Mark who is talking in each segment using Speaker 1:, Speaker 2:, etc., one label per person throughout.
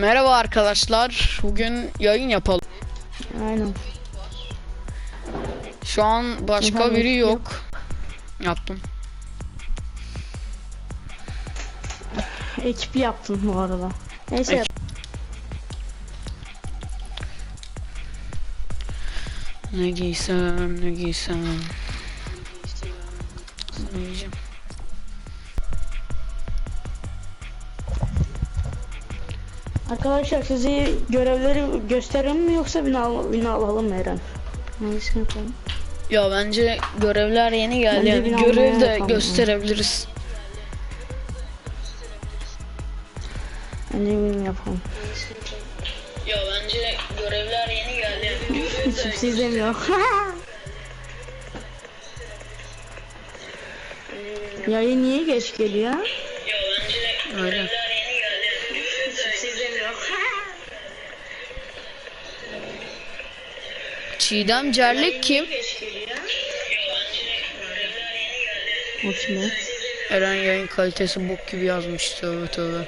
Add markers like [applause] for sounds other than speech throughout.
Speaker 1: Merhaba arkadaşlar. Bugün yayın yapalım.
Speaker 2: Aynen.
Speaker 1: Şu an başka
Speaker 2: Efendim,
Speaker 1: biri
Speaker 2: yok.
Speaker 1: yok. Yaptım.
Speaker 2: Ekipli yaptın bu arada. Neyse
Speaker 1: Ek- Ne giysem, ne giysem. Ne giyeceğim?
Speaker 2: Arkadaşlar sizi görevleri gösterelim mi yoksa bina, al bina alalım mı Eren? Hangisini yapalım?
Speaker 1: Ya bence görevler yeni geldi.
Speaker 2: Bence
Speaker 1: Yani görev
Speaker 2: almaya
Speaker 1: de
Speaker 2: yapalım.
Speaker 1: gösterebiliriz.
Speaker 2: Bence benim yapalım.
Speaker 1: Ya bence görevler yeni geldi. Yani [laughs]
Speaker 2: Kimse izlemiyor. [laughs] Yayın niye geç geliyor?
Speaker 1: Öyle. Çiğdem Cerlik kim?
Speaker 2: O şimdi.
Speaker 1: Eren yayın kalitesi bok gibi yazmış tövbe tövbe.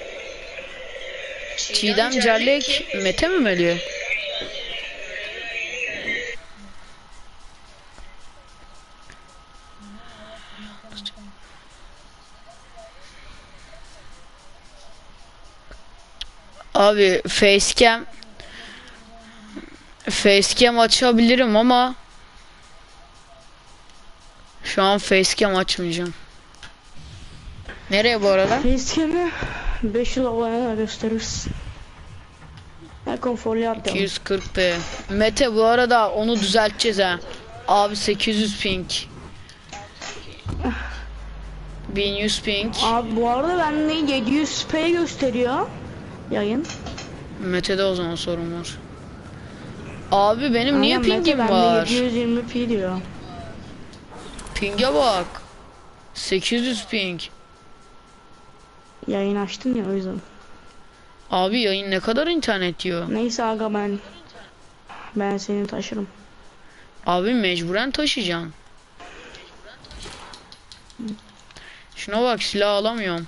Speaker 1: Çiğdem Cerlik Mete mi Melih? Abi facecam Facecam açabilirim ama şu an facecam açmayacağım. Nereye bu arada?
Speaker 2: Facecam'i 5 yıl abone gösteririz. Ben konforlu yapacağım.
Speaker 1: 240p. Mete bu arada onu düzelteceğiz ha. Abi 800 ping. 1100 ping.
Speaker 2: Abi bu arada bende 700p gösteriyor yayın.
Speaker 1: Mete'de o zaman sorun var. Abi benim niye
Speaker 2: Aynen,
Speaker 1: pingim
Speaker 2: Mete
Speaker 1: var?
Speaker 2: Bende 720p diyor.
Speaker 1: Pinge bak. 800 ping.
Speaker 2: Yayın açtın ya o yüzden.
Speaker 1: Abi yayın ne kadar internet yiyor?
Speaker 2: Neyse aga ben ben seni taşırım.
Speaker 1: Abi mecburen taşıyacaksın. Şuna bak silah alamıyorum.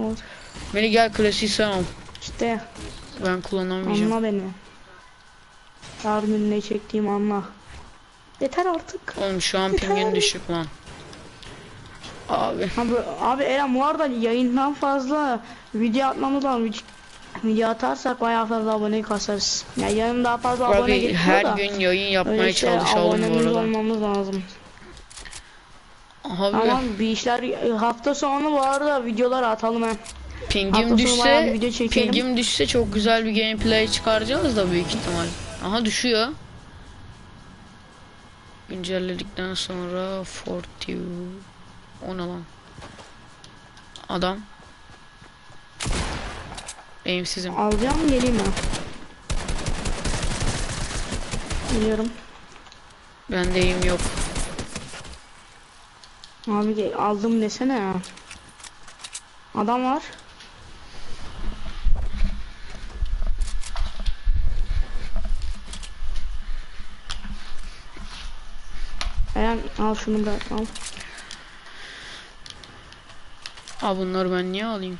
Speaker 2: O
Speaker 1: Beni gel klasiği sen al.
Speaker 2: işte
Speaker 1: Ben kullanamayacağım.
Speaker 2: anla beni. Yarın ne çektiğim anla. Yeter artık.
Speaker 1: Oğlum şu an pingin düşük lan. Abi.
Speaker 2: Abi, abi Eren bu arada yayından fazla video atmamız lazım. Video, atarsak bayağı fazla abone kasarız. Yani yarın daha fazla abone
Speaker 1: Abi
Speaker 2: getiriyor
Speaker 1: her
Speaker 2: da.
Speaker 1: gün yayın yapmaya
Speaker 2: öyle işte
Speaker 1: çalışalım bu arada.
Speaker 2: olmamız lazım.
Speaker 1: Abi
Speaker 2: Ama bir işler hafta sonu bu arada videolar atalım hem.
Speaker 1: pingim düşse pingim düşse çok güzel bir gameplay çıkaracağız da büyük ihtimal. Aha düşüyor. Güncelledikten sonra Fortive o ne lan? Adam. Aimsizim.
Speaker 2: Alacağım geleyim mi? Biliyorum.
Speaker 1: Bende aim yok.
Speaker 2: Abi aldım desene ya. Adam var. Eren al şunu bırak al.
Speaker 1: Aa bunları ben niye alayım?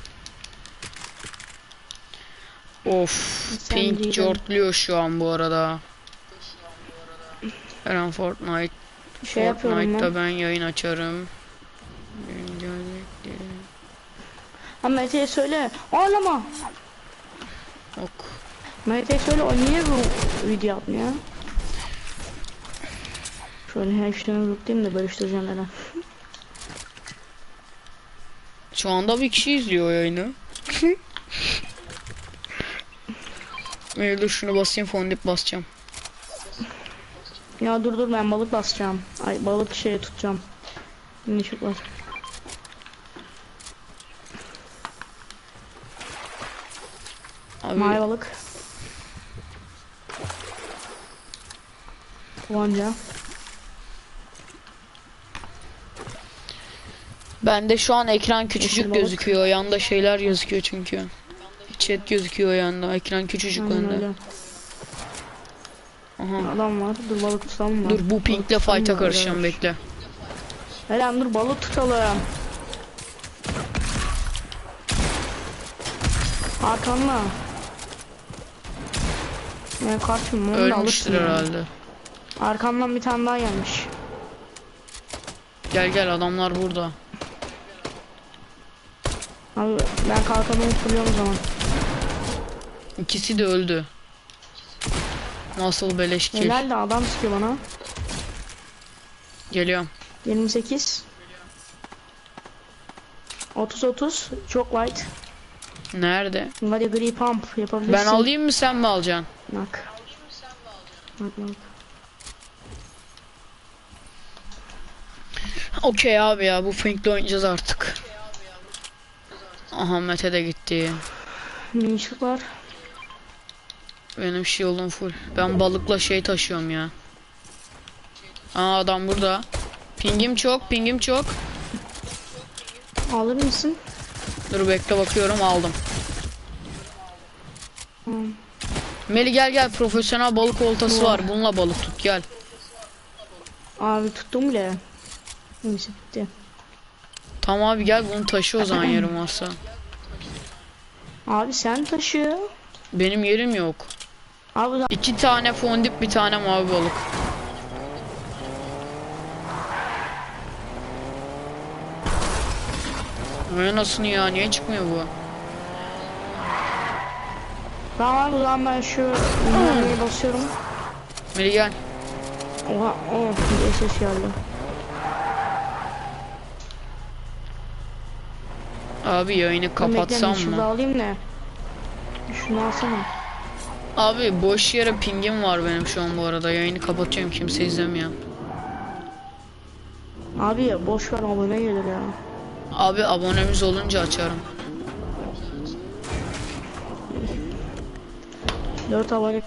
Speaker 1: Of,
Speaker 2: Sen
Speaker 1: pink
Speaker 2: değilim.
Speaker 1: cortluyor şu an bu arada. Eren Fortnite.
Speaker 2: Şey
Speaker 1: Fortnite'da
Speaker 2: ben.
Speaker 1: ben yayın açarım.
Speaker 2: Ha Mete'ye söyle. Ağlama.
Speaker 1: Ok.
Speaker 2: Mete'ye söyle o niye bu video atmıyor? Şöyle hepsini zıplayayım da bölüştüreceğim Eren.
Speaker 1: Şu anda bir kişi izliyor yayını. [laughs] Ee, dur şunu basayım fondip basacağım.
Speaker 2: Ya dur dur ben balık basacağım. Ay balık şeye tutacağım. Ne çok
Speaker 1: Abi
Speaker 2: Mavi balık. Kovanca.
Speaker 1: bende şu an ekran küçücük
Speaker 2: Yeşil balık.
Speaker 1: gözüküyor. Yanda şeyler gözüküyor çünkü. Chat gözüküyor yanda. Ekran küçücük
Speaker 2: Aynen
Speaker 1: bende.
Speaker 2: öyle.
Speaker 1: Aha.
Speaker 2: Adam var. Dur balık tutalım mı?
Speaker 1: Dur bu pinkle fight'a karışacağım bekle.
Speaker 2: Eren dur balık tutalım. Arkanla. Ne kaçma onu da
Speaker 1: Ölmüştür
Speaker 2: alırsın
Speaker 1: herhalde.
Speaker 2: Arkamdan bir tane daha gelmiş.
Speaker 1: Gel gel adamlar burada.
Speaker 2: Abi ben kalkanımı fırlıyorum o zaman.
Speaker 1: İkisi de öldü. Nasıl beleş kill.
Speaker 2: Helal de adam sıkıyor bana.
Speaker 1: Geliyorum.
Speaker 2: 28. 30 30 çok light.
Speaker 1: Nerede?
Speaker 2: Hadi gri pump yapabilirsin.
Speaker 1: Ben alayım mı sen mi alacaksın?
Speaker 2: Bak. Bak bak.
Speaker 1: Okey abi ya bu Fink'le oynayacağız artık. Aha Mete de gitti.
Speaker 2: Minçlikler.
Speaker 1: Benim shield'um full. Ben balıkla şey taşıyorum ya. Aa adam burada. Pingim çok, pingim çok.
Speaker 2: Alır mısın?
Speaker 1: Dur bekle bakıyorum aldım.
Speaker 2: Tamam.
Speaker 1: Meli gel gel profesyonel balık oltası var. Bununla balık tut gel.
Speaker 2: Abi tuttum bile. Neyse bitti.
Speaker 1: Tamam abi gel bunu taşı o zaman yarım masa.
Speaker 2: Abi sen taşı.
Speaker 1: Benim yerim yok.
Speaker 2: Abi
Speaker 1: İki tane fondip bir tane mavi balık. Vay nasıl ya niye çıkmıyor bu?
Speaker 2: Tamam o zaman ben şu ünlüğe basıyorum.
Speaker 1: Meli gel.
Speaker 2: Oha oh bir ses geldi.
Speaker 1: Abi yayını kapatsam
Speaker 2: Şurada
Speaker 1: mı?
Speaker 2: alayım da. Şunu alsana.
Speaker 1: Abi boş yere pingim var benim şu an bu arada. Yayını kapatıyorum kimse izlemiyor.
Speaker 2: Abi boş ver abone gelir ya.
Speaker 1: Abi abonemiz olunca açarım.
Speaker 2: 4 abone